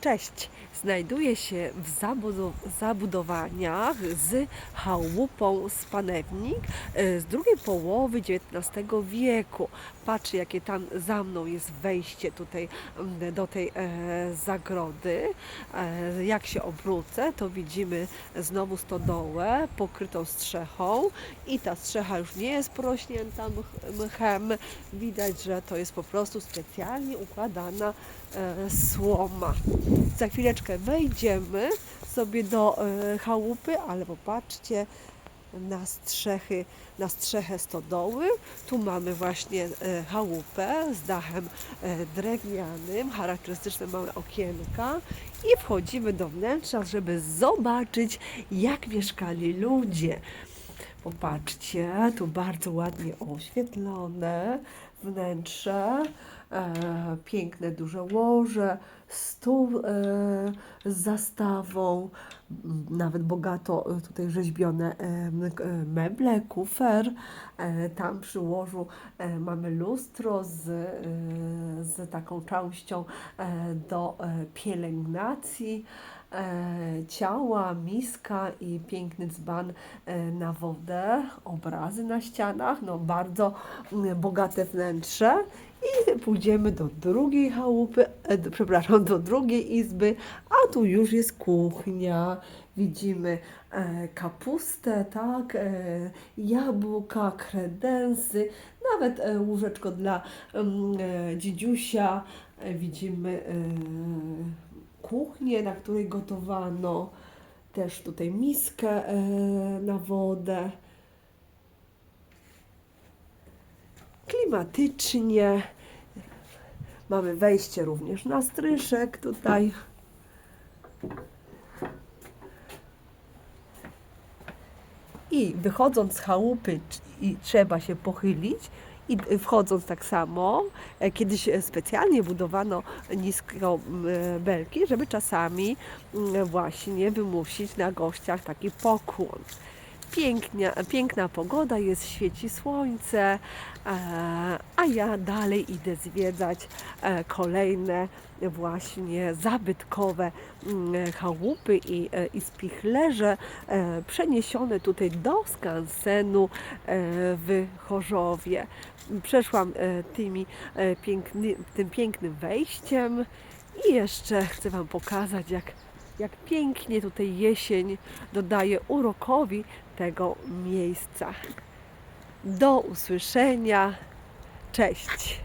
Cześć! Znajduję się w zabudowaniach z chałupą z panewnik e, z drugiej połowy XIX wieku. Patrzcie, jakie tam za mną jest wejście tutaj mm, do tej e, zagrody. E, jak się obrócę, to widzimy znowu stodołę pokrytą strzechą i ta strzecha już nie jest porośnięta mch- mchem. Widać, że to jest po prostu specjalnie układana słoma. Za chwileczkę wejdziemy sobie do e, chałupy, ale popatrzcie na strzechy, na strzechę stodoły. Tu mamy właśnie e, chałupę z dachem e, drewnianym, charakterystyczne małe okienka i wchodzimy do wnętrza, żeby zobaczyć, jak mieszkali ludzie. Popatrzcie, tu bardzo ładnie oświetlone wnętrze, piękne duże łoże, stół e, z zastawą, nawet bogato e, tutaj rzeźbione e, e, meble, kufer. E, tam przy łożu e, mamy lustro z, e, z taką częścią e, do e, pielęgnacji e, ciała, miska i piękny dzban e, na wodę, obrazy na ścianach, no bardzo bogate wnętrze. I pójdziemy do drugiej chałupy, e, przepraszam, do drugiej izby, a tu już jest kuchnia. Widzimy e, kapustę, tak, e, jabłka, kredensy, nawet e, łóżeczko dla mm, e, dzidziusia. E, widzimy e, kuchnię, na której gotowano. Też tutaj miskę e, na wodę. Klimatycznie. Mamy wejście również na stryszek tutaj. I wychodząc z chałupy i trzeba się pochylić i wchodząc tak samo, e, kiedyś specjalnie budowano nisko e, belki, żeby czasami mm, właśnie wymusić na gościach taki pokłon. Pięknia, piękna pogoda jest, świeci słońce, e, a ja dalej idę zwiedzać e, kolejne właśnie zabytkowe mm, chałupy i, e, i spichlerze przeniesione tutaj do skansenu w Chorzowie. Przeszłam tymi, piękny, tym pięknym wejściem i jeszcze chcę Wam pokazać, jak, jak pięknie tutaj jesień dodaje urokowi tego miejsca. Do usłyszenia. Cześć.